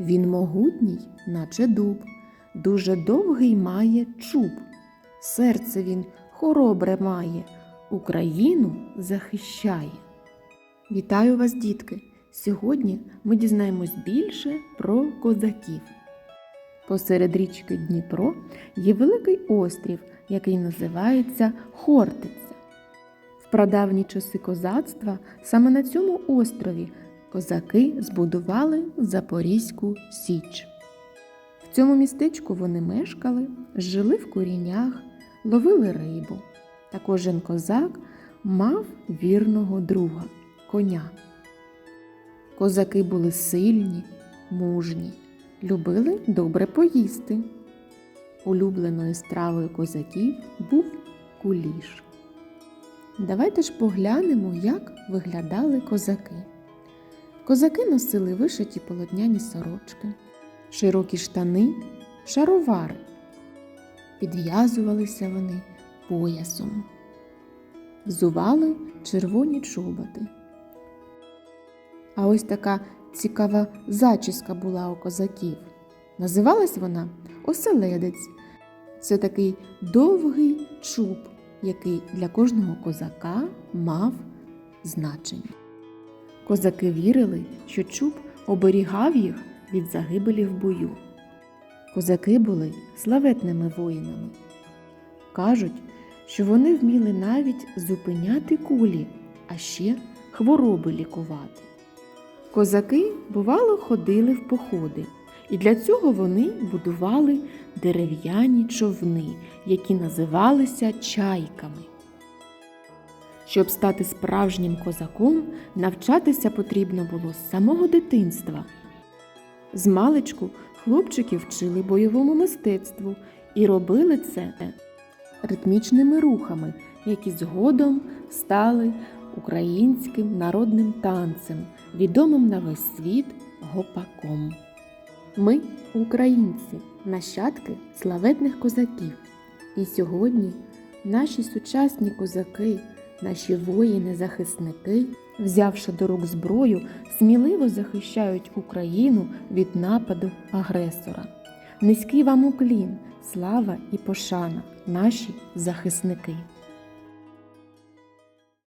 Він могутній, наче дуб, дуже довгий має чуб. Серце він хоробре має, Україну захищає. Вітаю вас, дітки! Сьогодні ми дізнаємось більше про козаків. Посеред річки Дніпро є великий острів, який називається Хортиця. В прадавні часи козацтва саме на цьому острові козаки збудували Запорізьку Січ. В цьому містечку вони мешкали, жили в курінях, ловили рибу. Та кожен козак мав вірного друга коня. Козаки були сильні, мужні, любили добре поїсти. Улюбленою стравою козаків був куліш. Давайте ж поглянемо, як виглядали козаки. Козаки носили вишиті полотняні сорочки, широкі штани, шаровари. Підв'язувалися вони поясом, взували червоні чоботи. А ось така цікава зачіска була у козаків. Називалась вона оселедець. Це такий довгий чуб, який для кожного козака мав значення. Козаки вірили, що чуб оберігав їх від загибелі в бою. Козаки були славетними воїнами. Кажуть, що вони вміли навіть зупиняти кулі, а ще хвороби лікувати. Козаки, бувало, ходили в походи, і для цього вони будували дерев'яні човни, які називалися чайками. Щоб стати справжнім козаком, навчатися потрібно було з самого дитинства. З маличку хлопчики вчили бойовому мистецтву і робили це ритмічними рухами, які згодом стали українським народним танцем, відомим на весь світ гопаком. Ми, українці, нащадки славетних козаків. І сьогодні наші сучасні козаки, наші воїни-захисники, взявши до рук зброю, сміливо захищають Україну від нападу агресора. Низький вам уклін, слава і пошана, наші захисники.